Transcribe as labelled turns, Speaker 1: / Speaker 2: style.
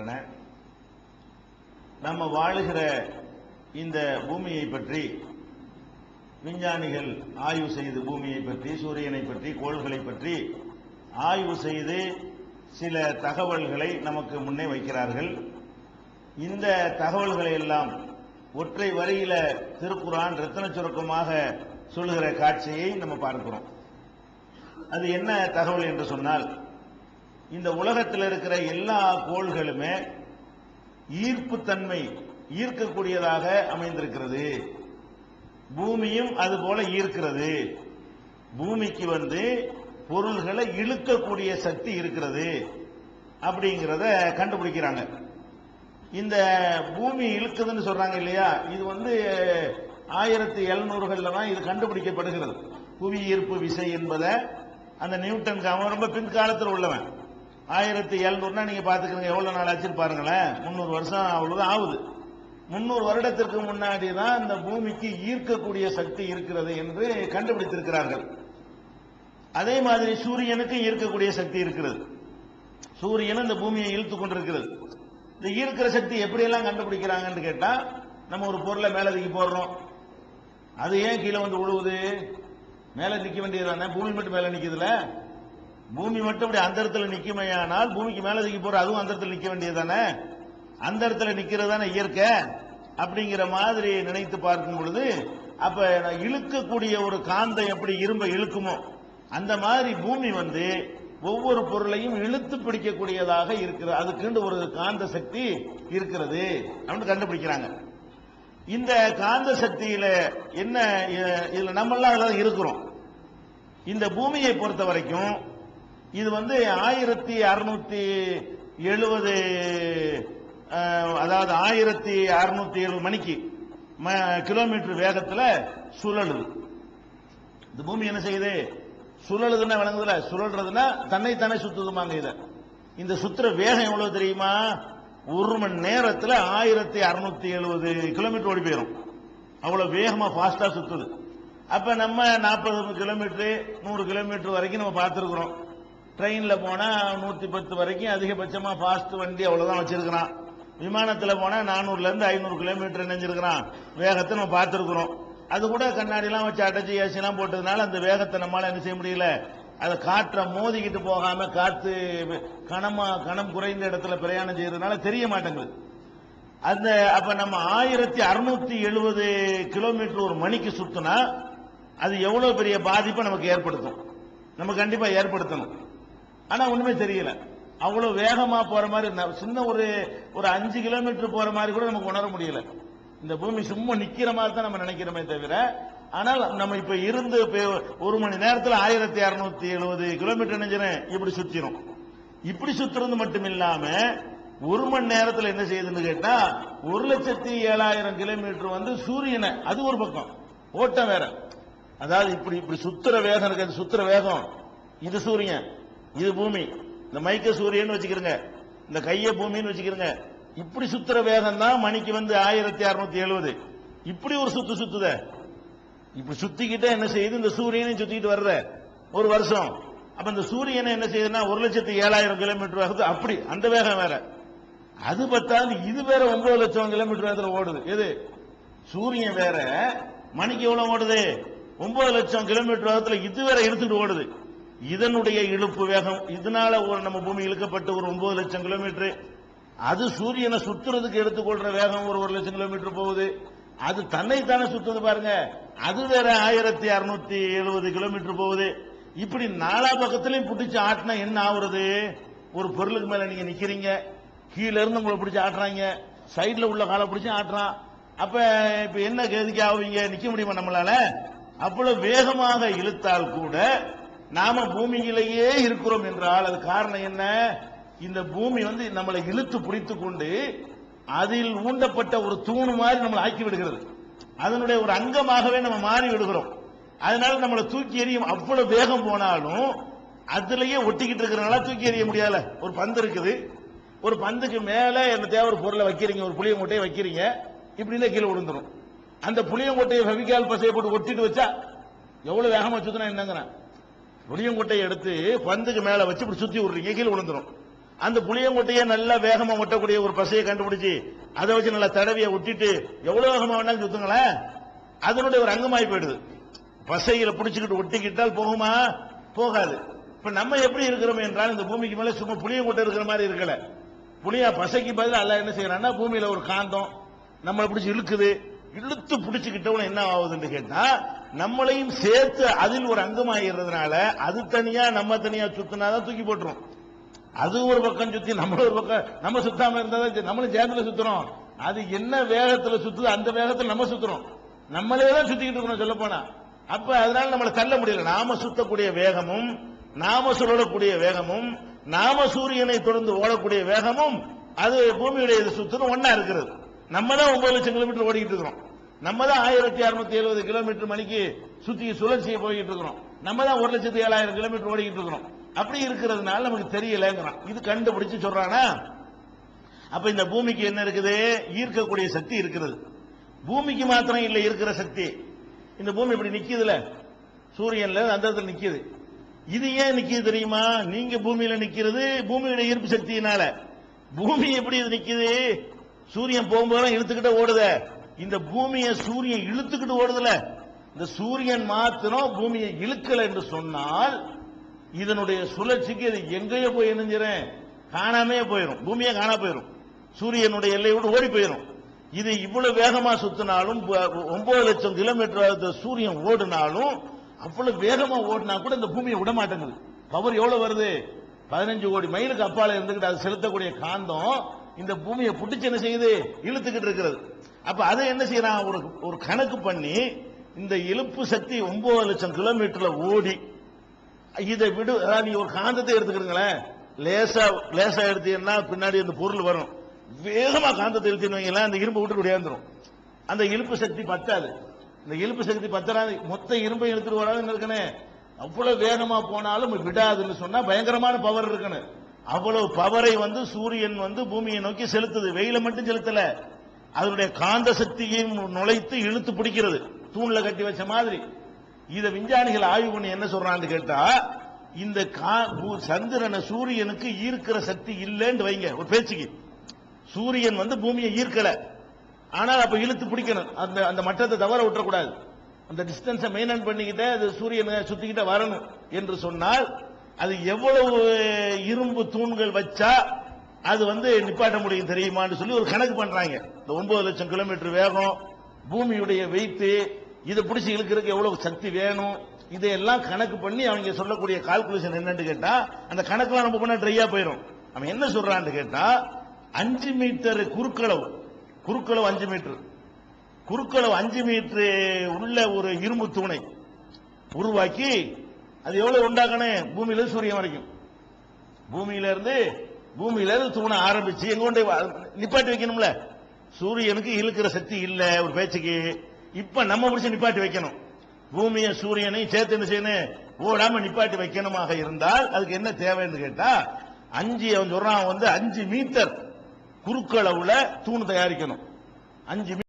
Speaker 1: இருக்கின்றன நம்ம வாழுகிற இந்த பூமியை பற்றி விஞ்ஞானிகள் ஆய்வு செய்து பூமியை பற்றி சூரியனை பற்றி கோள்களை பற்றி ஆய்வு செய்து சில தகவல்களை நமக்கு முன்னே வைக்கிறார்கள். இந்த தகவல்களை எல்லாம் ஒற்றை வரியில திருக்குறான் ரத்தன சுருக்கமாக சொல்லுகிற காட்சியை நம்ம பார்க்கிறோம். அது என்ன தகவல் என்று சொன்னால் இந்த உலகத்தில் இருக்கிற எல்லா கோள்களுமே ஈர்ப்புத்தன்மை ஈர்க்கக்கூடியதாக அமைந்திருக்கிறது. பூமியும் அது போல ஈர்க்கிறது. பூமிக்கு வந்து பொருள்களை இழுக்கக்கூடிய சக்தி இருக்கிறது அப்படிங்கிறத கண்டுபிடிக்கிறாங்க. இந்த பூமி இழுக்குதுன்னு சொல்றாங்க இல்லையா? இது வந்து ஆயிரத்தி எழுநூறுகள்ல தான் இது கண்டுபிடிக்கப்படுகிறது. புவி ஈர்ப்பு விசை என்பதை அந்த நியூட்டன் அவன் ரொம்ப பின்காலத்தில் உள்ளவன். ஆயிரத்தி எழுநூறுனா நீங்க பாத்துக்கிறீங்க எவ்வளவு நாள் ஆச்சுன்னு பாருங்களேன். முந்நூறு வருஷம் அவ்வளவுதான் ஆகுது. முன்னூறு வருடத்திற்கு முன்னாடி தான் இந்த பூமிக்கு ஈர்க்கக்கூடிய சக்தி இருக்கிறது என்று கண்டுபிடித்திருக்கிறார்கள். அதே மாதிரி சூரியனுக்கு ஈர்க்கக்கூடிய சக்தி இருக்கிறது. சூரியன் இந்த பூமியை இழுத்து கொண்டிருக்கிறது. இந்த ஈர்க்கிற சக்தி எப்படியெல்லாம் கண்டுபிடிக்கிறாங்கன்னு கேட்டால் நம்ம ஒரு பொருளை மேலே தூக்கி போடுறோம். அது ஏன் கீழே வந்து விழுவுது நிற்க வேண்டியது தானே பூமி மட்டும் மேலே நிற்கிறதுல பூமி மட்டும் இப்படி அந்த இடத்துல நிக்குமையானால் பூமிக்கு மேல தூக்கி போற அதுவும் அந்த இடத்துல வேண்டியது தானே அந்த இடத்துல நிக்கிறது தானே இயற்கை? அப்படிங்கிற மாதிரி நினைத்து பார்க்கும் பொழுது அப்ப இழுக்கக்கூடிய ஒரு காந்தம் எப்படி இரும்ப இழுக்குமோ அந்த மாதிரி பூமி வந்து ஒவ்வொரு பொருளையும் இழுத்து பிடிக்கக்கூடியதாக இருக்கிறது அதுக்குண்டு ஒரு காந்த சக்தி இருக்கிறது. அப்படின்னு கண்டுபிடிக்கிறாங்க. இந்த காந்த சக்தியில என்ன இதுல நம்ம இருக்கிறோம். இந்த பூமியை பொறுத்த வரைக்கும் இது வந்து ஆயிரத்தி அறுநூத்தி எழுபது அதாவது ஆயிரத்தி அறுநூத்தி எழுபது மணிக்கு ம- கிலோமீட்டர் வேகத்தில் சுழலுது. இந்த பூமி என்ன செய்யுது? சுழலுதுன்னா விளங்குதுல சுழல்றதுன்னா தன்னை தானே சுத்துதுமாங்க இத. இந்த சுத்துற வேகம் எவ்வளவு தெரியுமா? ஒரு மணி நேரத்தில் ஆயிரத்தி அறுநூத்தி எழுபது கிலோமீட்டர் ஓடி போயிடும் அவ்வளவு வேகமா ஃபாஸ்ட்டாக சுத்துது. அப்ப நம்ம நாற்பது கிலோமீட்டர் நூறு கிலோமீட்டர் வரைக்கும் நம்ம பார்த்துருக்குறோம். ட்ரெயின்ல போனா நூத்தி பத்து வரைக்கும் அதிகபட்சமா ஃபாஸ்ட் வண்டி அவ்வளவுதான் வச்சிருக்கிறான். விமானத்துல போனா நானூறுல இருந்து ஐநூறு கிலோமீட்டர் நினைஞ்சிருக்கிறான் வேகத்தை நம்ம பார்த்துருக்குறோம். அது கூட கண்ணாடி எல்லாம் வச்சு அடைச்சி ஏசி எல்லாம் போட்டதுனால அந்த வேகத்தை நம்மளால என்ன செய்ய முடியல. அதை காற்றை மோதிக்கிட்டு போகாம காத்து கணமாக கணம் குறைந்த இடத்துல பிரயாணம் செய்யறதுனால தெரிய மாட்டேங்குது. அந்த அப்ப நம்ம ஆயிரத்தி அறுநூத்தி எழுபது கிலோமீட்டர் ஒரு மணிக்கு சுத்தினா அது எவ்வளவு பெரிய பாதிப்பை நமக்கு ஏற்படுத்தும். நம்ம கண்டிப்பா ஏற்படுத்தணும். ஆனா ஒண்ணுமே தெரியல. அவ்வளவு வேகமா போற மாதிரி சின்ன ஒரு ஒரு அஞ்சு கிலோமீட்டர் போற மாதிரி கூட நமக்கு உணர முடியல. இந்த பூமி சும்மா நிக்கிற மாதிரி தான் நம்ம நினைக்கிறோமே தவிர ஆனால் நம்ம இப்ப இருந்து ஒரு மணி நேரத்தில் ஆயிரத்தி அறுநூத்தி எழுபது கிலோமீட்டர் நினைஞ்சிறேன் இப்படி சுத்திரும். இப்படி சுத்துறது மட்டும் இல்லாம ஒரு மணி நேரத்தில் என்ன செய்யுதுன்னு கேட்டா ஒரு லட்சத்தி ஏழாயிரம் கிலோமீட்டர் வந்து சூரியனை அது ஒரு பக்கம் ஓட்டம் வேற. அதாவது இப்படி இப்படி சுத்துற வேகம் இருக்கு சுத்துற வேகம். இது சூரியன். இது பூமி. இந்த மைக்க சூரியன் வச்சுக்கிறங்க இந்த கைய பூமின்னு வச்சுக்கிறங்க இப்படி சுத்துற வேகம் தான் மணிக்கு வந்து ஆயிரத்தி அறுநூத்தி எழுபது இப்படி ஒரு சுத்து சுத்துத. இப்படி சுத்திக்கிட்டே என்ன செய்யுது? இந்த சூரியனையும் சுத்திக்கிட்டு வர்ற. ஒரு வருஷம். அப்ப இந்த சூரியனை என்ன செய்யுதுன்னா ஒரு லட்சத்தி ஏழாயிரம் கிலோமீட்டர் ஆகுது அப்படி அந்த வேகம் வேற. அது பத்தாது இது வேற ஒன்பது லட்சம் கிலோமீட்டர் வேகத்துல ஓடுது. எது? சூரியன் வேற. மணிக்கு எவ்வளவு ஓடுது? ஒன்பது லட்சம் கிலோமீட்டர் வேகத்துல இது வேற எடுத்துட்டு ஓடுது. இதனுடைய இழுப்பு வேகம் இதனால ஒரு நம்ம பூமி இழுக்கப்பட்டு ஒரு ஒன்பது லட்சம் கிலோமீட்டர். அது சூரியனை சுத்துறதுக்கு எடுத்துக்கொள்ற வேகம் ஒரு ஒரு லட்சம் கிலோமீட்டர் போகுது. அது தன்னைத்தானே சுத்துது பாருங்க. அது வேற ஆயிரத்தி அறுநூத்தி எழுபது கிலோமீட்டர் போகுது. இப்படி நாலா பக்கத்திலையும் பிடிச்சி ஆட்டினா என்ன ஆகுறது ஒரு பொருளுக்கு மேல நீங்க நிக்கிறீங்க. கீழே இருந்து உங்களை பிடிச்சி ஆட்டுறாங்க. சைட்ல உள்ள காலை பிடிச்சி ஆட்டுறான். அப்ப இப்ப என்ன கதிக்கு ஆவீங்க? நிக்க முடியுமா நம்மளால? அவ்வளவு வேகமாக இழுத்தால் கூட நாம பூமியிலேயே இருக்கிறோம் என்றால் அது காரணம் என்ன? இந்த பூமி வந்து நம்மளை இழுத்து பிடித்து கொண்டு அதில் ஊண்டப்பட்ட ஒரு தூணு மாதிரி நம்மளை ஆக்கி விடுகிறது. அதனுடைய ஒரு அங்கமாகவே நம்ம மாறி விடுகிறோம். அதனால நம்மளை தூக்கி எறியும் அவ்வளவு வேகம் போனாலும் அதுலயே ஒட்டிக்கிட்டு இருக்கிறனால தூக்கி எறிய முடியல. ஒரு பந்து இருக்குது. ஒரு பந்துக்கு மேல என்ன தேவை? ஒரு பொருளை வைக்கிறீங்க. ஒரு புளிய மூட்டையை வைக்கிறீங்க. இப்படின்னா கீழே விழுந்துடும் அந்த புளியங்கொட்டையை ஃபெவிகால் பசையை போட்டு ஒட்டிட்டு வச்சா எவ்வளவு வேகமா சுத்தினா என்னங்கிறேன்? புளியங்கொட்டையை எடுத்து பந்துக்கு மேல வச்சு இப்படி சுத்தி விடுறீங்க கீழே விழுந்துடும் அந்த புளியங்கொட்டையை நல்லா வேகமா ஒட்டக்கூடிய ஒரு பசையை கண்டுபிடிச்சு அதை வச்சு நல்லா தடவிய ஒட்டிட்டு எவ்வளவு வேகமா வேணாலும் சுத்துங்களேன். அதனுடைய ஒரு அங்கமாய் போயிடுது. பசையில பிடிச்சுக்கிட்டு ஒட்டிக்கிட்டால் போகுமா? போகாது. இப்ப நம்ம எப்படி இருக்கிறோம் என்றால் இந்த பூமிக்கு மேல சும்மா புளியங்கொட்டை இருக்கிற மாதிரி இருக்கல. புளியா பசைக்கு பதில் அல்ல என்ன செய்யறான்னா பூமியில ஒரு காந்தம் நம்மளை பிடிச்சி இழுக்குது. இழுத்து பிடிச்சுக்கிட்டவன என்ன ஆகுதுன்னு கேட்டா நம்மளையும் சேர்த்து அதில் ஒரு அங்கமாகிறதுனால அது தனியா நம்ம தனியா சுத்தினாதான் தூக்கி போட்டுரும். அது ஒரு பக்கம் சுத்தி நம்மள ஒரு பக்கம் நம்ம சுத்தாம இருந்தாதான் தான் நம்மளும் சேர்ந்துல சுத்துறோம். அது என்ன வேகத்துல சுத்துது அந்த வேகத்துல நம்ம சுத்துறோம். நம்மளே தான் சுத்திக்கிட்டு இருக்கணும் சொல்ல போனா அப்ப அதனால நம்மளை தள்ள முடியல. நாம சுத்தக்கூடிய வேகமும் நாம சுழலக்கூடிய வேகமும் நாம சூரியனை தொடர்ந்து ஓடக்கூடிய வேகமும் அது பூமியுடைய இது ஒன்னா இருக்கிறது. நம்ம தான் ஒன்பது லட்சம் கிலோமீட்டர் ஓடிக்கிட்டு இருக்கிறோம். நம்ம தான் ஆயிரத்தி அறுநூத்தி எழுபது கிலோமீட்டர் மணிக்கு சுத்தி சுழற்சியை போய்கிட்டு இருக்கிறோம். நம்ம தான் ஒரு லட்சத்தி ஏழாயிரம் கிலோமீட்டர் ஓடிக்கிட்டு இருக்கிறோம். அப்படி இருக்கிறதுனால நமக்கு தெரியலங்கிறான். இது கண்டுபிடிச்சு சொல்றானா? அப்ப இந்த பூமிக்கு என்ன இருக்குது? ஈர்க்கக்கூடிய சக்தி இருக்கிறது. பூமிக்கு மாத்திரம் இல்லை இருக்கிற சக்தி. இந்த பூமி இப்படி நிக்குதுல? சூரியன்ல அந்த இடத்துல நிக்குது. இது ஏன் நிக்குது தெரியுமா? நீங்க பூமியில நிக்கிறது பூமியோட ஈர்ப்பு சக்தியினால. பூமி எப்படி இது நிக்குது? சூரியன் போகும்போதெல்லாம் இழுத்துக்கிட்ட ஓடுத. இந்த பூமியை சூரியன் இழுத்துக்கிட்டு ஓடுதுல. இந்த சூரியன் மாத்திரம் பூமியை இழுக்கல என்று சொன்னால் இதனுடைய சுழற்சிக்கு இது எங்கேயோ போய் இணைஞ்சிரும். காணாமே போயிடும் பூமியே காணா போயிடும் சூரியனுடைய எல்லையை விட்டு ஓடி போயிடும் இது இவ்வளவு வேகமா சுத்தினாலும் ஒன்பது லட்சம் கிலோமீட்டர் சூரியன் ஓடினாலும் அவ்வளவு வேகமா ஓடினா கூட இந்த பூமியை விட மாட்டேங்குது. பவர் எவ்வளவு வருது? பதினஞ்சு கோடி மைலுக்கு அப்பால இருந்துகிட்டு அது செலுத்தக்கூடிய காந்தம் இந்த பூமியை புட்டுச்சு என்ன செய்யுது? இழுத்துக்கிட்டு இருக்கிறது. அப்ப அதை என்ன செய்யறான்? ஒரு ஒரு கணக்கு பண்ணி இந்த இழுப்பு சக்தி ஒன்பது லட்சம் கிலோமீட்டர்ல ஓடி இதை விடு அதாவது நீ ஒரு காந்தத்தை எடுத்துக்கிறீங்களேன் லேசா லேசா எடுத்தீங்கன்னா பின்னாடி அந்த பொருள் வரும். வேகமா காந்தத்தை எழுத்தினீங்களா வைங்களேன் அந்த இரும்பு விட்டு முடியாந்துரும் அந்த இழுப்பு சக்தி பத்தாது. இந்த இழுப்பு சக்தி பத்தாது மொத்த இரும்பை இழுத்துட்டு வராதுன்னு இருக்கனே அவ்வளவு வேகமா போனாலும் விடாதுன்னு சொன்னா பயங்கரமான பவர் இருக்கணும். அவ்வளவு பவரை வந்து சூரியன் வந்து பூமியை நோக்கி செலுத்துது. வெயில மட்டும் செலுத்தல. அதனுடைய காந்த சக்தியையும் நுழைத்து இழுத்து பிடிக்கிறது. தூண்ல கட்டி வச்ச மாதிரி. இதை விஞ்ஞானிகள் ஆய்வு பண்ணி என்ன சொல்றான்னு கேட்டா இந்த கா- சந்திரனை சூரியனுக்கு ஈர்க்கிற சக்தி இல்லைன்னு வைங்க. ஒரு பேச்சுக்கு. சூரியன் வந்து பூமியை ஈர்க்கல. ஆனால் அப்ப இழுத்து பிடிக்கணும். அந்த அந்த மட்டத்தை தவற விட்டுறக்கூடாது. அந்த டிஸ்டன்ஸை மெயின்டைன் பண்ணிக்கிட்டே அது சூரியனை சுத்திக்கிட்டே வரணும் என்று சொன்னால் அது எவ்வளவு இரும்பு தூண்கள் வச்சா அது வந்து நிப்பாட்ட முடியும் தெரியுமான்னு சொல்லி ஒரு கணக்கு பண்றாங்க. இந்த ஒன்பது லட்சம் கிலோமீட்டர் வேகம் பூமியுடைய வெயிட்டு இதை பிடிச்சி இழுக்கிறதுக்கு எவ்வளவு சக்தி வேணும் இதையெல்லாம் கணக்கு பண்ணி அவங்க சொல்லக்கூடிய கால்குலேஷன் என்னன்னு கேட்டா அந்த கணக்கெல்லாம் நம்ம பண்ண ட்ரையா போயிடும் அவன் என்ன சொல்றான்னு கேட்டா அஞ்சு மீட்டர் குறுக்களவு குறுக்களவு அஞ்சு மீட்டர் குறுக்களவு அஞ்சு மீட்டர் உள்ள ஒரு இரும்பு தூணை உருவாக்கி அது எவ்வளவு உண்டாக்கணும் பூமியில சூரியன் வரைக்கும். பூமியில இருந்து பூமியில தூண ஆரம்பிச்சு எங்க கொண்டு நிப்பாட்டி வைக்கணும்ல? சூரியனுக்கு இழுக்கிற சக்தி இல்ல ஒரு பேச்சுக்கு. இப்ப நம்ம முடிச்சு நிப்பாட்டி வைக்கணும். பூமியை சூரியனையும் சேர்த்து என்ன செய்யணும்? ஓடாம நிப்பாட்டி வைக்கணுமாக இருந்தால் அதுக்கு என்ன தேவைன்னு கேட்டா அஞ்சு அவன் சொல்றான் வந்து அஞ்சு மீட்டர் குறுக்களவுல தூண் தயாரிக்கணும். அஞ்சு